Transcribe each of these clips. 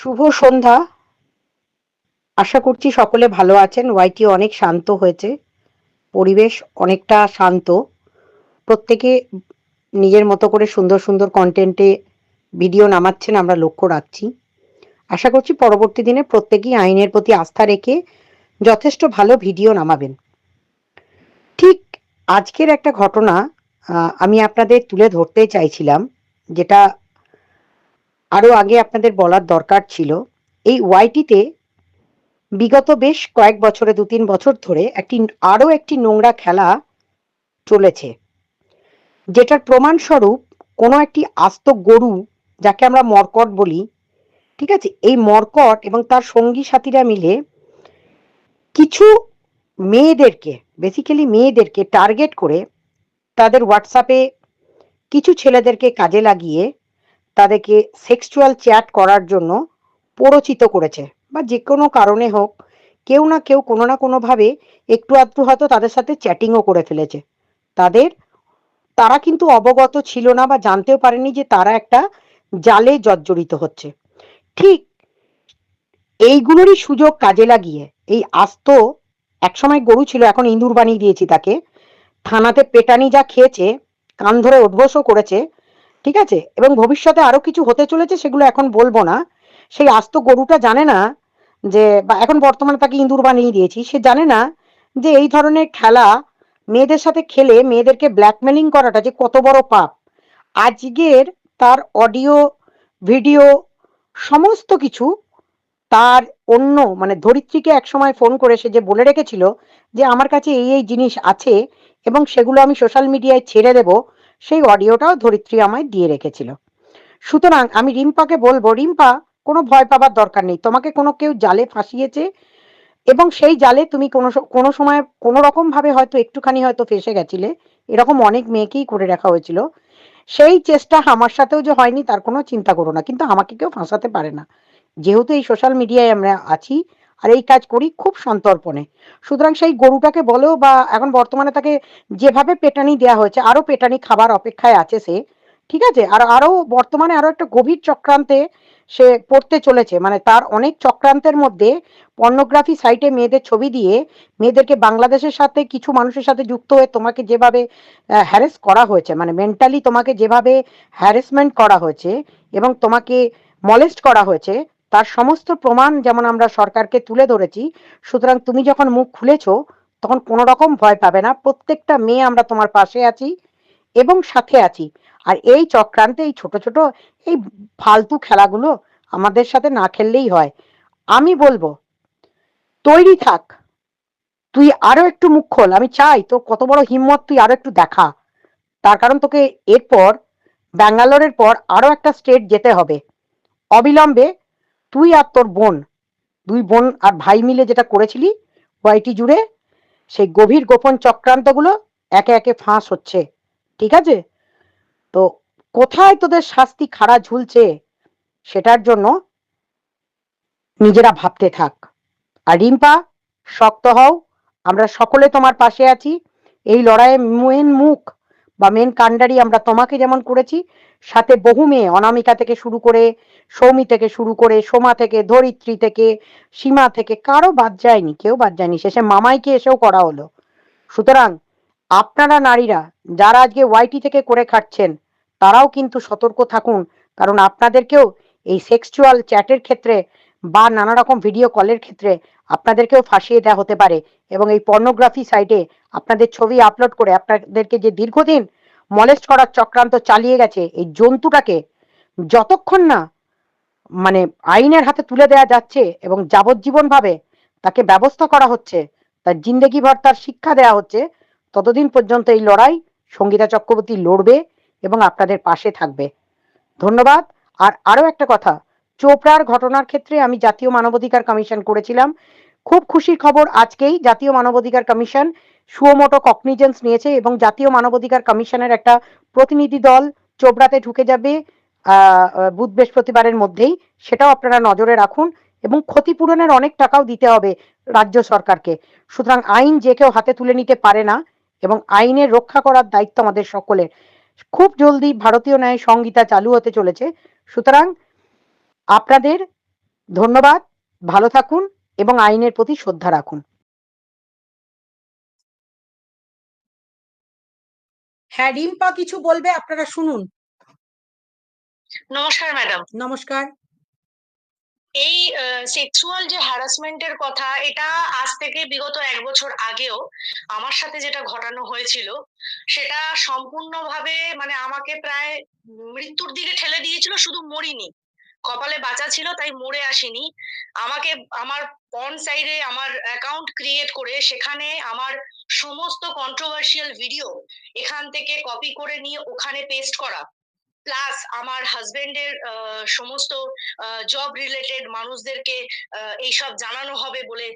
শুভ সন্ধ্যা। আশা করছি সকলে ভালো আছেন। ওয়াইটি অনেক শান্ত হয়েছে। পরিবেশ অনেকটা শান্ত। প্রত্যেকে নিজের মতো করে সুন্দর সুন্দর কন্টেন্টে ভিডিও নামাচ্ছেন আমরা লক্ষ্য রাখছি। আশা করছি পরবর্তী দিনে প্রত্যেকেই আইনের প্রতি আস্থা রেখে যথেষ্ট ভালো ভিডিও নামাবেন। ঠিক আজকের একটা ঘটনা আমি আপনাদের তুলে ধরতে চাইছিলাম, যেটা আরও আগে আপনাদের বলার দরকার ছিল, এই ওয়াইটিতে বিগত বেশ কয়েক বছরে দু তিন বছর ধরে একটি আরও একটি নোংরা খেলা চলেছে, যেটার প্রমাণস্বরূপ কোনো একটি আস্ত গরু, যাকে আমরা মর্কট বলি, ঠিক আছে? এই মর্কট এবং তার সঙ্গী সাথীরা মিলে কিছু মেয়েদেরকে বেসিক্যালি মেয়েদেরকে টার্গেট করে তাদের হোয়াটসঅ্যাপে কিছু ছেলেদেরকে কাজে লাগিয়ে তাদেরকে সেক্সুয়াল চ্যাট করার জন্য প্ররোচিত করেছে। বা যে কোনো কারণে হোক, কেউ না কেউ কোনো না কোনোভাবে একটু আধটু হয়তো তাদের সাথে চ্যাটিংও করে ফেলেছে। তাদের, তারা কিন্তু অবগত ছিল না বা জানতেও পারেনি যে তারা একটা জালে জর্জরিত হচ্ছে। ঠিক এইগুলোরই সুযোগ কাজে লাগিয়ে, এই আস্ত, একসময় গরু ছিল, এখন ইঁদুর বানিয়ে দিয়েছি তাকে, থানাতে পেটানি যা খেয়েছে, কান ধরে উদ্বোসও করেছে ঠিক আছে? এবং ভবিষ্যতে আরও কিছু হতে চলেছে সেগুলো এখন বলব না। সেই আস্ত গরুটা জানে না যে এখন বর্তমানে তাকে ইঁদুর বানিয়ে দিয়েছি, সে জানে না যে এই ধরনের খেলা মেয়েদের সাথে খেলে মেয়েদেরকে ব্ল্যাকমেলিং করাটা যে কত বড় পাপ। আজকের তার অডিও ভিডিও সমস্ত কিছু তার অন্য মানে ধরিত্রীকে একসময় ফোন করে সে যে বলে রেখেছিল যে, আমার কাছে এই এই জিনিস আছে এবং সেগুলো আমি সোশ্যাল মিডিয়ায় ছেড়ে দেব। সেই অডিওটাও ধরিত্রী আমায় দিয়ে রেখেছিল। সুতরাং আমি রিম্পাকে বলব, রিম্পা, কোনো ভয় পাবার দরকার নেই। তোমাকে কোনো কেউ জালে ফাঁসিয়েছে এবং সেই জালে তুমি কোনো কোনো সময়, কোনো রকম ভাবে হয়তো একটুখানি হয়তো ফেসে গেছিলে। এরকম অনেক মেয়েকেই করে রাখা হয়েছিল। সেই চেষ্টা আমার সাথেও যে হয়নি তার কোনো চিন্তা করো না। কিন্তু আমাকে কেউ ফাঁসাতে পারে না। যেহেতু এই সোশ্যাল মিডিয়ায় আমরা আছি আর এই কাজ করি খুব সন্তর্পণে। সুতরাং সেই গরুটাকে বলেও বা এখন বর্তমানে তাকে যেভাবে পেটানি দেয়া হয়েছে আরও পেটানি খাবার অপেক্ষায় আছে সে, ঠিক আছে? আর আরও বর্তমানে আরও একটা গভীর চক্রান্তে সে পড়তে চলেছে। মানে তার অনেক চক্রান্তের মধ্যে পর্নোগ্রাফি সাইটে মেয়েদের ছবি দিয়ে মেয়েদেরকে বাংলাদেশের সাথে, কিছু মানুষের সাথে যুক্ত হয়ে তোমাকে যেভাবে হ্যারেস করা হয়েছে মানে মেন্টালি তোমাকে যেভাবে হ্যারেসমেন্ট করা হয়েছে এবং তোমাকে মলেস্ট করা হয়েছে তার সমস্ত প্রমাণ যেমন আমরা সরকারকে তুলে ধরেছি, সুতরাং তুমি যখন মুখ খুলেছো, তখন কোনো রকম ভয় পাবে না। প্রত্যেকটা মেয়ে আমরা তোমার পাশে আছি এবং সাথে আছি। আর এই চক্রান্তে, এই ছোট ছোট, এই ফালতু খেলাগুলো আমাদের সাথে না খেললেই হয়। আমি বলব, তৈরি থাক। তুই আরও একটু মুখ খোল। আমি চাই তোর কত বড় হিম্মত তুই আরও একটু দেখা। তার কারণ তোকে এরপর, ব্যাঙ্গালোরের পর আরও একটা স্টেট যেতে হবে। অবিলম্বে তুই আর তোর বোন, দুই বোন আর ভাই মিলে যেটা করেছিলি ওয়াইটি জুড়ে, সেই গভীর গোপন চক্রান্তগুলো একে একে ফাঁস হচ্ছে। ঠিক আছে? তো কোথায় তোদের শাস্তি খাড়া ঝুলছে সেটার জন্য নিজেরা ভাবতে থাক। আর রিম্পা, শক্ত হও, আমরা সকলে তোমার পাশে আছি। এই লড়াইয়ে মেন মুখ বা মেন কাণ্ডারি আমরা তোমাকে যেমন করেছি, সাথে বহু মেয়ে অনামিকা থেকে শুরু করে সৌমি থেকে শুরু করে সোমা থেকে, ধরিত্রী থেকে, সীমা থেকে, কারও বাদ যায়নি, কেউ বাদ যায়নি। শেষে মামাইকে এসেও করা হলো। সুতরাং আপনারা নারীরা, যারা আজকে ওয়াইটি থেকে করে খাচ্ছেন তারাও কিন্তু সতর্ক থাকুন। কারণ আপনাদেরকেও এই সেক্সুয়াল চ্যাটের ক্ষেত্রে বা নানা রকম ভিডিও কলের ক্ষেত্রে আপনাদেরকেও ফাঁসিয়ে দেওয়া হতে পারে এবং এই পর্নোগ্রাফি সাইটে আপনাদের ছবি আপলোড করে আপনাদেরকে যে দীর্ঘদিন মলেস্ট করার চক্রান্ত চালিয়ে গেছে, এই জন্তুটাকে যতক্ষণ না মানে আইনের হাতে তুলে দেওয়া যাচ্ছে এবং যাবজ্জীবন ভাবে তাকে ব্যবস্থা করা হচ্ছে, তার জিন্দেগি ভর তার শিক্ষা দেওয়া হচ্ছে, ততদিন পর্যন্ত এই লড়াই সঙ্গীতা চক্রবর্তী লড়বে এবং আপনাদের পাশে থাকবে। ধন্যবাদ। আর আরও একটা কথা, চোপড়ার ঘটনার ক্ষেত্রে আমি জাতীয় মানবাধিকার কমিশন করেছিলাম। খুব খুশির খবর, আজকেই জাতীয় মানবাধিকার কমিশন সুমোটো কগনিজেন্স নিয়েছে এবং জাতীয় মানবাধিকার কমিশনের একটা প্রতিনিধি দল চোপড়াতে ঢুকে যাবে। বুধ বৃহস্পতিবারের মধ্যেই সেটাও আপনারা নজরে রাখুন এবং ক্ষতিপূরণের অনেক টাকাও দিতে হবে রাজ্য সরকারকে। সুতরাং আইন যে কেউ হাতে তুলে নিতে পারে না এবং আইনের রক্ষা করার দায়িত্ব আমাদের সকলের। খুব জলদি ভারতীয় ন্যায় সংহিতা চালু হতে চলেছে। সুতরাং আপনাদের ধন্যবাদ, ভালো থাকুন এবং আইনের প্রতি শ্রদ্ধা রাখুন। হ্যাঁ রিম্পা কিছু বলবে আপনারা শুনুন। নমস্কার ম্যাডাম নমস্কার। এই সেক্সুয়াল যে হ্যারাসমেন্টের কথা এটা আজ থেকে বিগত এক বছর আগেও আমার সাথে যেটা ঘটানো হয়েছিল সেটা সম্পূর্ণভাবে মানে আমাকে প্রায় মৃত্যুর দিকে ঠেলে দিয়েছিল শুধু মরিনি। কপালে বাঁচা ছিল তাই মরে আসিনি। আমাকে আমার পন সাইডে আমার অ্যাকাউন্ট ক্রিয়েট করে সেখানে আমার সমস্ত কন্ট্রোভার্সিয়াল ভিডিও এখান থেকে কপি করে নিয়ে ওখানে পেস্ট করা। প্লাস আমার হাজবেন্ডের সমস্ত জব রিলেটেড মানুষদেরকে এইসব জানানো হবে বলে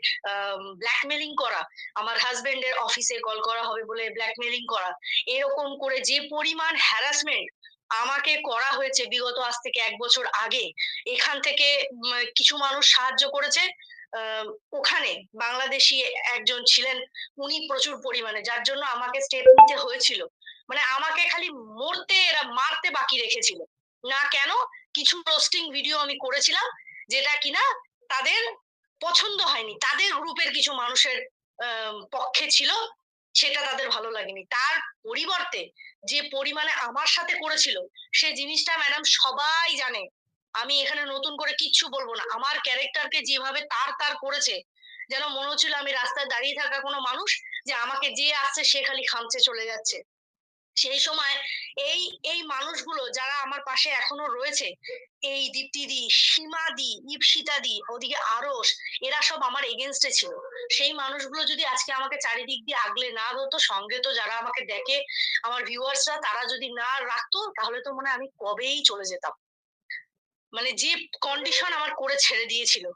ব্ল্যাকমেলিং করা, আমার হাজবেন্ডের অফিসে কল করা হবে বলে ব্ল্যাকমেলিং করা, এরকম করে যে পরিমাণ হ্যারাসমেন্ট আমাকে করা হয়েছে বিগত আজ থেকে এক বছর আগে, এখান থেকে কিছু মানুষ সাহায্য করেছে ওখানে বাংলাদেশি একজন ছিলেন, উনি প্রচুর পরিমাণে, যার জন্য আমাকে স্টেপ নিতে হয়েছিল। মানে আমাকে খালি মরতে এরা মারতে বাকি রেখেছিল। না কেন? কিছু রোস্টিং ভিডিও আমি করেছিলাম যেটা কিনা তাদের পছন্দ হয়নি। তাদের গ্রুপের কিছু মানুষের পক্ষে ছিল, সেটা তাদের ভালো লাগেনি। তার পরিবর্তে যে পরিমাণে আমার সাথে করেছিল, সে জিনিসটা ম্যাডাম সবাই জানে। আমি এখানে নতুন করে কিচ্ছু বলব না। আমার ক্যারেক্টারকে যেভাবে তার তার করেছে, যেন মনে হচ্ছিল আমি রাস্তায় দাঁড়িয়ে থাকা কোনো মানুষ যে আমাকে যে আসছে সে খালি খামচে চলে যাচ্ছে। সেই সময় এই এই মানুষগুলো যারা আমার পাশে এখনও রয়েছে, এই দীপ্তিদি, সীমাদি, ইপসিতাদি, ওদিকে আরস এরা সব আমার এগেনস্টে ছিল। সেই মানুষগুলো যদি আজকে আমাকে চারিদিক দিয়ে আগলে না ধরতো, সঙ্গে তো যারা আমাকে দেখে, আমার ভিউয়ার্সরা, তারা যদি না রাখতো, তাহলে তো মনে আমি কবেই চলে যেতাম। মানে যে কন্ডিশন আমার করে ছেড়ে দিয়েছিল।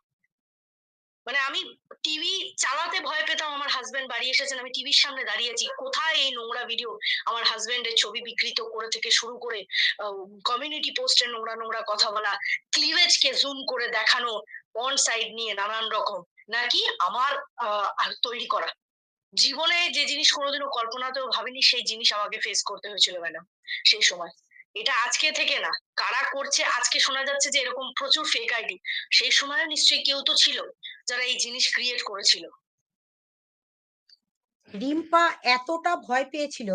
মানে আমি টিভি চালাতে ভয় পেতাম আমার হাজবেন্ড বাড়ি এসেছেন, আমি টিভির সামনে দাঁড়িয়েছি কোথায় এই নোংরা ভিডিও আমার হাজবেন্ডের ছবি বিকৃত করে থেকে শুরু করে কমিউনিটি পোস্টে নোংরা নোংরা কথা বলা ক্লিভেজ কে জুম করে দেখানো অন সাইড নিয়ে নানান রকম। নাকি আমার তৈরি করা। জীবনে যে জিনিস কোনোদিনও কল্পনাতেও ভাবিনি, সেই জিনিস আমাকে ফেস করতে হয়েছিল ম্যাডাম সেই সময়। এটা আজকে থেকে না, কারা করছে? আজকে শোনা যাচ্ছে যে এরকম প্রচুর ফেক আইডি সেই সময় নিশ্চয়ই কেউ তো ছিল। যারা এই জিনিস ক্রিয়েট করেছিল। রিম্পা এতটা ভয় পেয়েছিল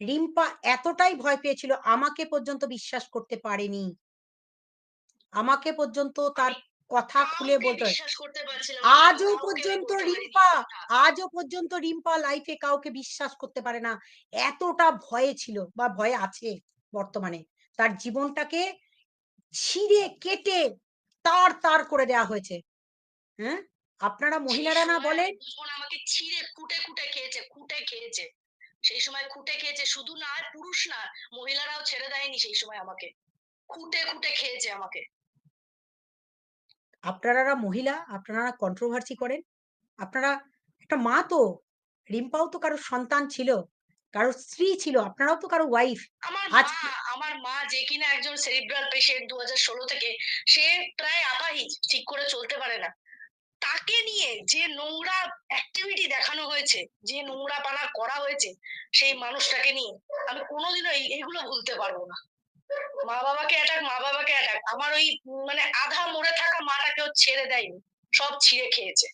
রিম্পা এতটাই ভয় পেয়েছিল আমাকে পর্যন্ত বিশ্বাস করতে পারেনি। আমাকে পর্যন্ত তার কথা খুলে বলতে আজও পর্যন্ত রিম্পা আজও পর্যন্ত রিম্পা লাইফে কাউকে বিশ্বাস করতে পারে না। এতটা ভয়ে ছিল বা ভয়ে আছে বর্তমানে। তার জীবনটাকে ছিঁড়ে কেটে তার তার করে দেওয়া হয়েছে। হ্যাঁ? আপনারা মহিলারা না বলেন আমাকে ছিঁড়ে কুটে কুটে খেয়েছে কুটে খেয়েছে সেই সময় খুঁটে খেয়েছে শুধু না পুরুষ না মহিলারাও ছেড়ে দেয়নি সেই সময় আমাকে। খুঁটে খুঁটে খেয়েছে আমাকে। আপনারা মহিলা আপনারা কন্ট্রোভার্সি করেন? আপনারা একটা মা তো রিম্পাও তো কারোর সন্তান ছিল কারোর স্ত্রী ছিল আপনারাও তো কারও ওয়াইফ আমার মা আমার মা যে কিনা একজন সেরিব্রাল পেশেন্ট দু হাজার ষোলো থেকে সে প্রায় আপাহিজ ঠিক করে চলতে পারে না। তাকে নিয়ে যে নোংরা অ্যাক্টিভিটি দেখানো হয়েছে যে নোংরা পানা করা হয়েছে সেই মানুষটাকে নিয়ে আমি কোনোদিনও এইগুলো ভুলতে পারব না। মা বাবাকে অ্যাটাক মা বাবাকে অ্যাটাক আমার ওই মানে আধা মরে থাকা মাটাকেও ছেড়ে দেয়নি সব ছিঁড়ে খেয়েছে।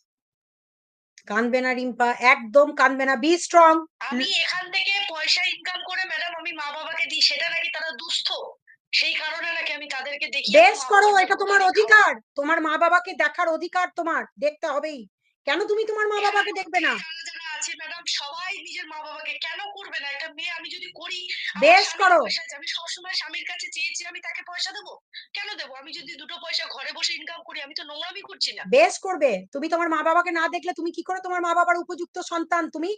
কানবে না রিম্পা একদম কানবে না বি স্ট্রং আমি এখান থেকে পয়সা ইনকাম করে ম্যাডাম আমি মা বাবাকে দিই সেটা নাকি তারা দুস্থ? সেই কারণে নাকি আমি তাদেরকে দেখি বেশ করো এটা তোমার অধিকার। তোমার মা বাবাকে দেখার অধিকার তোমার দেখতে হবেই। কেন তুমি তোমার মা বাবাকে দেখবে না? আছে ম্যাডাম সবাই নিজের মা বাবাকে কেন করবে না? একটা মেয়ে আমি যদি করি বেশ করো। আমি সবসময় স্বামীর কাছে চেয়েছি আমি তাকে পয়সা দেবো? কেন দেবো? আমি যদি দুটো পয়সা ঘরে বসে ইনকাম করি আমি তো নোংরামি করছি না। বেশ করবে। তুমি তোমার মা বাবাকে না দেখলে তুমি কি করে তোমার মা বাবার উপযুক্ত সন্তান? তুমি?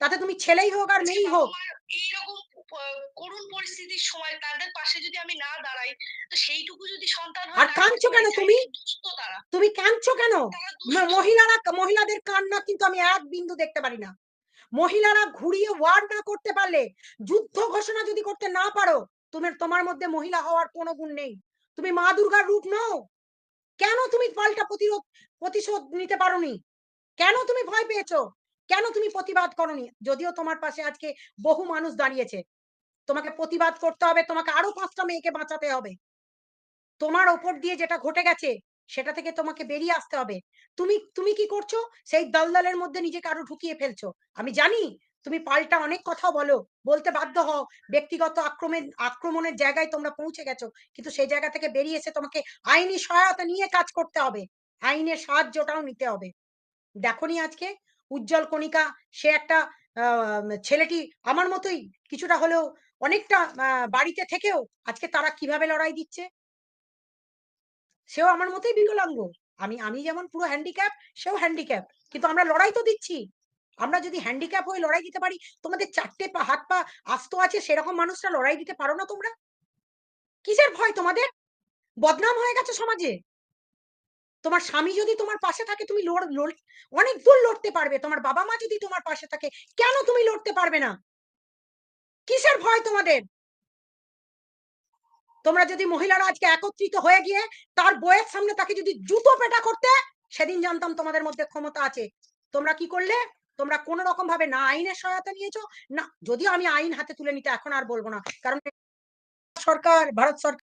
তাতে তুমি ছেলেই হোক আর মেয়েই হোক। এইরকম করুণ পরিস্থিতির সময় তাদের পাশে যদি আমি না দাঁড়াই তো সেইটুকু যদি সন্তান আর কাঁদছো কেন তুমি? তুমি কাঁদছো কেন। মহিলারা মহিলাদের কান্না কিন্তু আমি এক বিন্দু দেখতে পারি না। মহিলারা ঘুরিয়ে ওয়ার না করতে পারলে যুদ্ধ ঘোষণা যদি করতে না পারো তুমি তোমার মধ্যে মহিলা হওয়ার কোনো গুণ নেই। তুমি মা দুর্গার রূপ নও। কেন তুমি পাল্টা প্রতিরোধ প্রতিশোধ নিতে পারোনি? কেন তুমি ভয় পেয়েছ? কেন তুমি প্রতিবাদ করনি? যদিও তোমার পাশে আজকে বহু মানুষ দাঁড়িয়েছে। তোমাকে প্রতিবাদ করতে হবে, তোমাকে আরও পাঁচটা মেয়েকে বাঁচাতে হবে। তোমার ওপর দিয়ে যেটা ঘটে গেছে, সেটা থেকে তোমাকে বেরিয়ে আসতে হবে। তুমি তুমি কি করছ? সেই দলদলের মধ্যে নিজেকে আরও ঢুকিয়ে ফেলছো। আমি জানি তুমি পাল্টা অনেক কথা বলো, বলতে বাধ্য হও, ব্যক্তিগত আক্রমণ, আক্রমণের জায়গায় তোমরা পৌঁছে গেছো, কিন্তু সেই জায়গা থেকে বেরিয়ে এসে তোমাকে আইনি সহায়তা নিয়ে কাজ করতে হবে। আইনের সাহায্যটাও নিতে হবে। দেখনি আজকে, উজ্জ্বল কণিকা, সে একটা ছেলেটি আমার মতোই কিছুটা হলেও অনেকটা বাড়িতে থেকেও আজকে তারা কীভাবে লড়াই দিচ্ছে? সেও আমার মতোই বিকলাঙ্গ। আমি আমি যেমন পুরো হ্যান্ডিক্যাপ সেও হ্যান্ডিক্যাপ কিন্তু আমরা লড়াই তো দিচ্ছি। আমরা যদি হ্যান্ডিক্যাপ হয়ে লড়াই দিতে পারি, তোমাদের চারটে পা, হাত পা আস্ত আছে, সেরকম মানুষরা লড়াই দিতে পারো না তোমরা? কিসের ভয় তোমাদের? বদনাম হয়ে গেছে সমাজে। তোমার স্বামী যদি তোমার পাশে থাকে, তুমি অনেক দূর লড়তে পারবে। তোমার বাবা মা যদি তোমার পাশে থাকে, কেন তুমি লড়তে পারবে না? কিসের ভয় তোমাদের? তোমরা যদি মহিলারা আজকে একত্রিত হয়ে গিয়ে তার বইয়ের সামনে তাকে যদি জুতো পেটা করতে, সেদিন জানতাম তোমাদের মধ্যে ক্ষমতা আছে। তোমরা কি করলে? তোমরা কোন রকম ভাবে না আইনের সহায়তা নিয়েছো, না, যদিও আমি আইন হাতে তুলে নিতে এখন আর বলব না। কারণ সরকার, ভারত সরকার